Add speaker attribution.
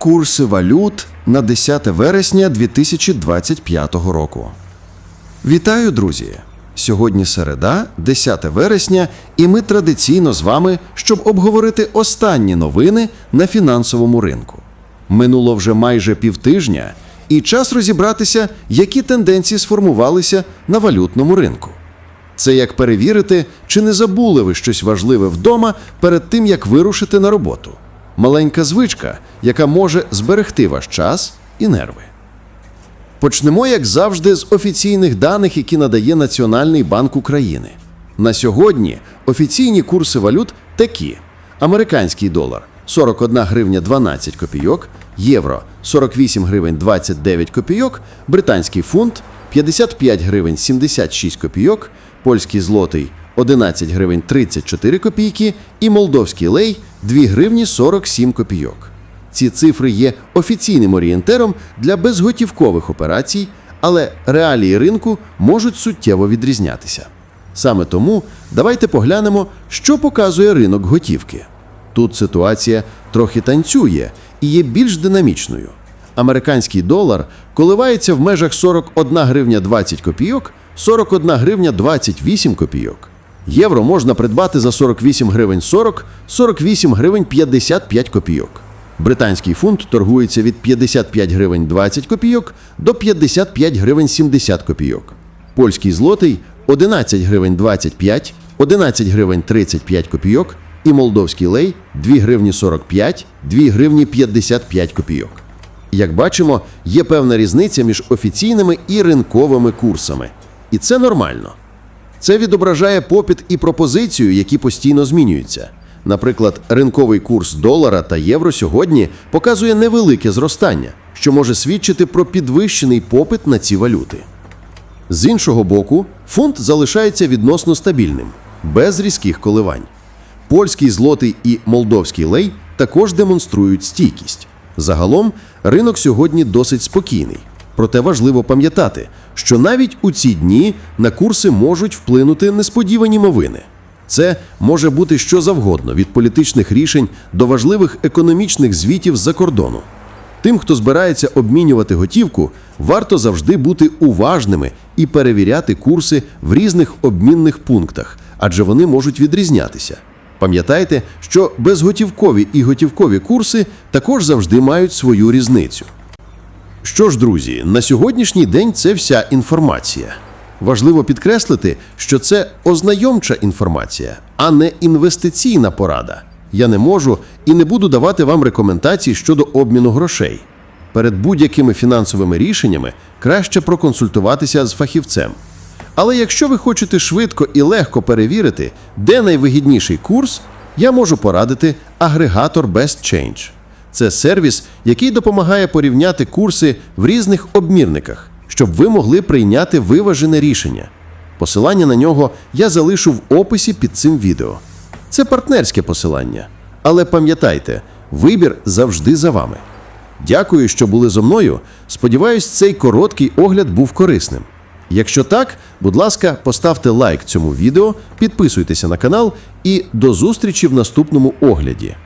Speaker 1: Курси валют на 10 вересня 2025 року. Вітаю, друзі! Сьогодні середа, 10 вересня, і ми традиційно з вами, щоб обговорити останні новини на фінансовому ринку. Минуло вже майже півтижня, і час розібратися, які тенденції сформувалися на валютному ринку. Це як перевірити, чи не забули ви щось важливе вдома перед тим, як вирушити на роботу. Маленька звичка, яка може зберегти ваш час і нерви. Почнемо, як завжди, з офіційних даних, які надає Національний банк України. На сьогодні офіційні курси валют такі: американський долар 41 гривня 12 копійок, євро 48 гривень 29 копійок, британський фунт 55 гривень 76 копійок, польський злотий 11 гривень 34 копійки і молдовський лей 2 гривні 47 копійок. Ці цифри є офіційним орієнтером для безготівкових операцій, але реалії ринку можуть суттєво відрізнятися. Саме тому давайте поглянемо, що показує ринок готівки. Тут ситуація трохи танцює і є більш динамічною. Американський долар коливається в межах 41 гривня 20 копійок, 41 гривня 28 копійок. Євро можна придбати за 48 гривень 40, 48 гривень 55 копійок. Британський фунт торгується від 55 гривень 20 копійок до 55 гривень 70 копійок. Польський злотий 11 гривень 25, 11 гривень 35 копійок і молдовський лей 2 гривні 45, 2 гривні 55 копійок. Як бачимо, є певна різниця між офіційними і ринковими курсами. І це нормально. Це відображає попит і пропозицію, які постійно змінюються. Наприклад, ринковий курс долара та євро сьогодні показує невелике зростання, що може свідчити про підвищений попит на ці валюти. З іншого боку, фунт залишається відносно стабільним, без різких коливань. Польський злотий і молдовський лей також демонструють стійкість. Загалом ринок сьогодні досить спокійний. Проте важливо пам'ятати, що навіть у ці дні на курси можуть вплинути несподівані новини. Це може бути що завгодно від політичних рішень до важливих економічних звітів з-за кордону. Тим, хто збирається обмінювати готівку, варто завжди бути уважними і перевіряти курси в різних обмінних пунктах, адже вони можуть відрізнятися. Пам'ятайте, що безготівкові і готівкові курси також завжди мають свою різницю. Що ж, друзі, на сьогоднішній день це вся інформація. Важливо підкреслити, що це ознайомча інформація, а не інвестиційна порада. Я не можу і не буду давати вам рекомендацій щодо обміну грошей. Перед будь-якими фінансовими рішеннями краще проконсультуватися з фахівцем. Але якщо ви хочете швидко і легко перевірити, де найвигідніший курс, я можу порадити агрегатор Best Change. Це сервіс, який допомагає порівняти курси в різних обмірниках, щоб ви могли прийняти виважене рішення. Посилання на нього я залишу в описі під цим відео. Це партнерське посилання. Але пам'ятайте, вибір завжди за вами. Дякую, що були зо мною. Сподіваюсь, цей короткий огляд був корисним. Якщо так, будь ласка, поставте лайк цьому відео, підписуйтеся на канал і до зустрічі в наступному огляді.